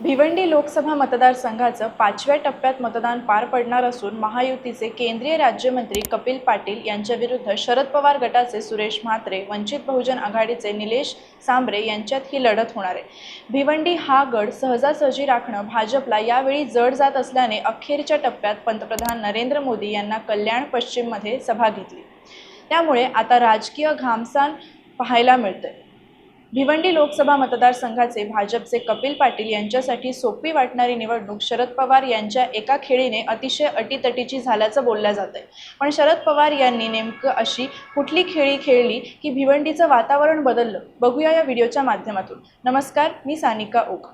भिवंडी लोकसभा मतदारसंघाचं पाचव्या टप्प्यात मतदान पार पडणार असून महायुतीचे केंद्रीय राज्यमंत्री कपिल पाटील यांच्याविरुद्ध शरद पवार गटाचे सुरेश म्हात्रे वंचित बहुजन आघाडीचे निलेश सांबरे यांच्यात ही लढत होणार आहे. भिवंडी हा गड सहजासहजी राखणं भाजपला यावेळी जड जात असल्याने अखेरच्या टप्प्यात पंतप्रधान नरेंद्र मोदी यांना कल्याण पश्चिममध्ये सभा घेतली. त्यामुळे आता राजकीय घामसान पाहायला मिळतंय. भिवंडी लोकसभा मतदारसंघाचे भाजपचे कपिल पाटील यांच्यासाठी सोपी वाटणारी निवडणूक शरद पवार यांच्या एका खेळीने अतिशय अटीतटीची झाल्याचं बोललं जातंय पण शरद पवार यांनी नेमकं अशी कुठली खेळी खेळली की भिवंडीचं वातावरण बदललं? बघूया या व्हिडिओच्या माध्यमातून. नमस्कार मी सानिका ओक.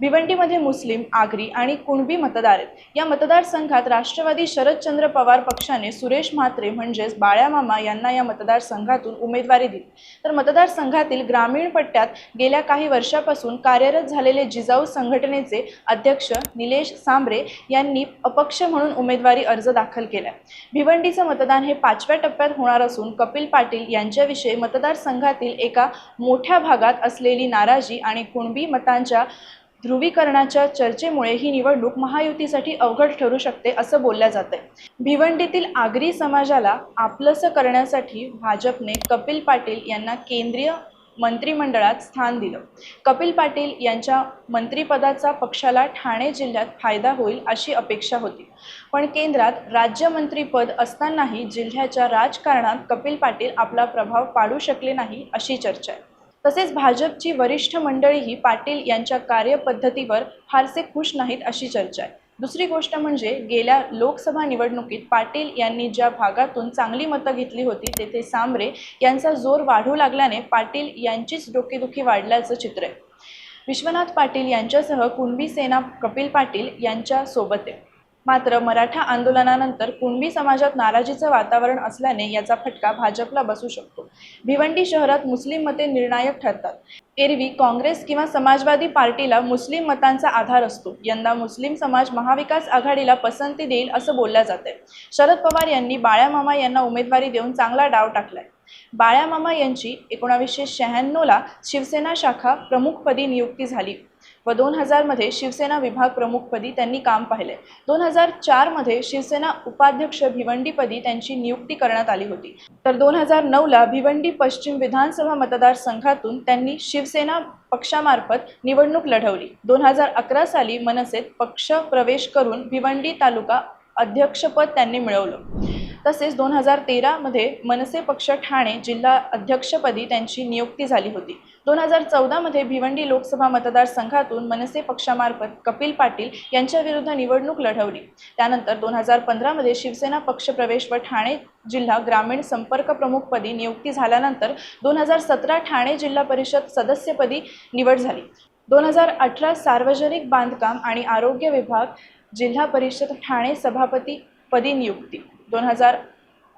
भिवंडीमध्ये मुस्लिम आगरी आणि कुणबी मतदार आहेत. या मतदारसंघात राष्ट्रवादी शरदचंद्र पवार पक्षाने सुरेश म्हात्रे म्हणजेच बाळ्यामामा यांना या मतदारसंघातून उमेदवारी दिली. तर मतदारसंघातील ग्रामीण पट्ट्यात गेल्या काही वर्षापासून कार्यरत झालेले जिजाऊ संघटनेचे अध्यक्ष निलेश सांबरे यांनी अपक्ष म्हणून उमेदवारी अर्ज दाखल केला. भिवंडीचं मतदान हे पाचव्या टप्प्यात होणार असून कपिल पाटील यांच्याविषयी मतदारसंघातील एका मोठ्या भागात असलेली नाराजी आणि कुणबी मतांच्या ध्रुवीकरणाच्या चर्चेमुळे ही निवडणूक महायुतीसाठी अवघड ठरू शकते असं बोलल्या जात आहे भिवंडीतील आगरी समाजाला आपलंसं करण्यासाठी भाजपने कपिल पाटील यांना केंद्रीय मंत्रिमंडळात स्थान दिलं. कपिल पाटील यांच्या मंत्रिपदाचा पक्षाला ठाणे जिल्ह्यात फायदा होईल अशी अपेक्षा होती. पण केंद्रात राज्यमंत्रीपद असतानाही जिल्ह्याच्या राजकारणात कपिल पाटील आपला प्रभाव पाडू शकले नाही अशी चर्चा आहे. तसेच भाजपची वरिष्ठ मंडळीही पाटील यांच्या कार्यपद्धतीवर फारसे खुश नाहीत अशी चर्चा आहे. दुसरी गोष्ट म्हणजे गेल्या लोकसभा निवडणुकीत पाटील यांनी ज्या भागातून चांगली मतं घेतली होती तेथे सांबरे यांचा जोर वाढू लागल्याने पाटील यांचीच डोकेदुखी वाढल्याचं चित्र आहे. विश्वनाथ पाटील यांच्यासह कुणबी सेना कपिल पाटील यांच्या सोबत आहे. मात्र मराठा आंदोलनानंतर कुणबी समाजात नाराजीचं वातावरण असल्याने याचा फटका भाजपला बसू शकतो. भिवंडी शहरात मुस्लिम मते निर्णायक ठरतात. एरवी काँग्रेस किंवा समाजवादी पार्टीला मुस्लिम मतांचा आधार असतो. यंदा मुस्लिम समाज महाविकास आघाडीला पसंती देईल असं बोलल्या जाते शरद पवार यांनी बाळ्यामामा यांना उमेदवारी देऊन चांगला डाव टाकलाय. बाळ्यामामा यांची एकोणावीसशे शहाण्णवला शिवसेना शाखा प्रमुखपदी नियुक्ती झाली व दोन हजारमध्ये शिवसेना विभाग प्रमुखपदी त्यांनी काम पाहिले. दोन हजार चारमध्ये शिवसेना उपाध्यक्ष भिवंडीपदी त्यांची नियुक्ती करण्यात आली होती. तर दोन हजार नऊला भिवंडी पश्चिम विधानसभा मतदारसंघातून त्यांनी शिवसेना पक्षामार्फत निवडणूक लढवली. दोन हजार अकरा साली मनसेत पक्ष प्रवेश करून भिवंडी तालुका अध्यक्षपद त्यांनी मिळवलं. तसेच दोन हजार तेरामध्ये मनसे पक्ष ठाणे जिल्हा अध्यक्षपदी त्यांची नियुक्ती झाली होती. दोन हजार चौदामध्ये भिवंडी लोकसभा मतदारसंघातून मनसे पक्षामार्फत कपिल पाटील यांच्याविरुद्ध निवडणूक लढवली. त्यानंतर दोन हजार पंधरामध्ये शिवसेना पक्षप्रवेश व ठाणे जिल्हा ग्रामीण संपर्क प्रमुखपदी नियुक्ती झाल्यानंतर दोन हजार सतरा ठाणे जिल्हा परिषद सदस्यपदी निवड झाली. दोन हजार अठरा सार्वजनिक बांधकाम आणि आरोग्य विभाग जिल्हा परिषद ठाणे सभापती पदी नियुक्ती. दोन हजार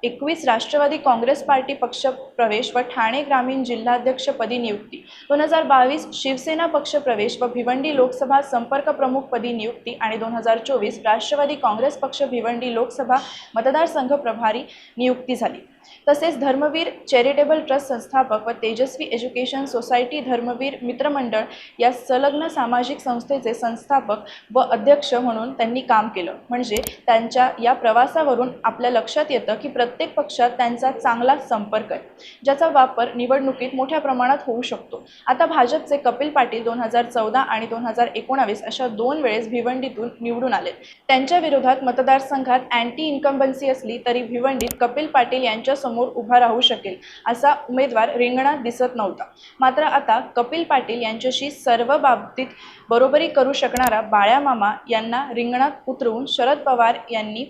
एकवीस राष्ट्रवादी काँग्रेस पार्टी पक्ष प्रवेश व ठाणे ग्रामीण जिल्हाध्यक्षपदी नियुक्ती. दोन हजार बावीस शिवसेना पक्ष प्रवेश व भिवंडी लोकसभा संपर्क प्रमुखपदी नियुक्ती आणि दोन हजार चोवीस राष्ट्रवादी काँग्रेस पक्ष भिवंडी लोकसभा मतदारसंघ प्रभारी नियुक्ती झाली. तसेच धर्मवीर चॅरिटेबल ट्रस्ट संस्थापक व तेजस्वी एज्युकेशन सोसायटी धर्मवीर मित्रमंडळ या संलग्न सामाजिक संस्थेचे संस्थापक व अध्यक्ष म्हणून त्यांनी काम केलं. म्हणजे त्यांच्या या प्रवासावरून आपल्या लक्षात येतं की प्रत्येक पक्षात त्यांचा चांगला संपर्क आहे ज्याचा वापर निवडणुकीत मोठ्या प्रमाणात होऊ शकतो. आता भाजपचे कपिल पाटील दोन हजार चौदा आणि दोन हजार एकोणावीस अशा दोन वेळेस भिवंडीतून निवडून आले त्यांच्या विरोधात मतदारसंघात अँटी इन्कम्बन्सी असली तरी भिवंडीत कपिल पाटील यांच्या समोर उभा राहू शकेल असा उमेदवार रिंगणात दिसत नव्हता. मात्र आता कपिल पाटील यांच्याशी सर्व बाबतीत बरोबरी करू शकणारा बाळ्यामामा यांना रिंगणात उतरवून शरद पवार यांनी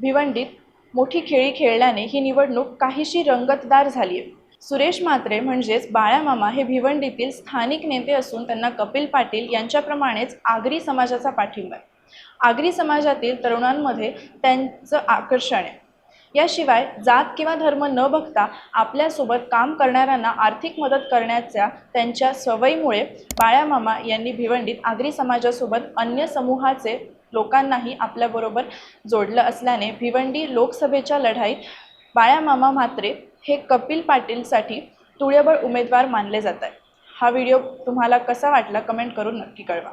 भिवंडीत मोठी खेळी खेळल्याने ही निवडणूक काहीशी रंगतदार झाली आहे. सुरेश म्हात्रे म्हणजेच बाळ्यामामा हे भिवंडीतील स्थानिक नेते असून त्यांना कपिल पाटील यांच्याप्रमाणेच आगरी समाजाचा पाठिंबा आहे. आगरी समाजातील तरुणांमध्ये त्यांचं आकर्षण आहे. याशिवाय जात किंवा धर्म न बघता आपल्यासोबत काम करणाऱ्यांना आर्थिक मदत करण्याच्या त्यांच्या सवयीमुळे बाळ्यामामा यांनी भिवंडीत आगरी समाजासोबत अन्य समूहाचे लोकांनाही आपल्याबरोबर जोडलं असल्याने भिवंडी लोकसभेच्या लढाईत बाळ्यामामा म्हात्रे हे कपिल पाटीलसाठी तुळ्यबळ उमेदवार मानले जात आहे हा व्हिडिओ तुम्हाला कसा वाटला कमेंट करून नक्की कळवा.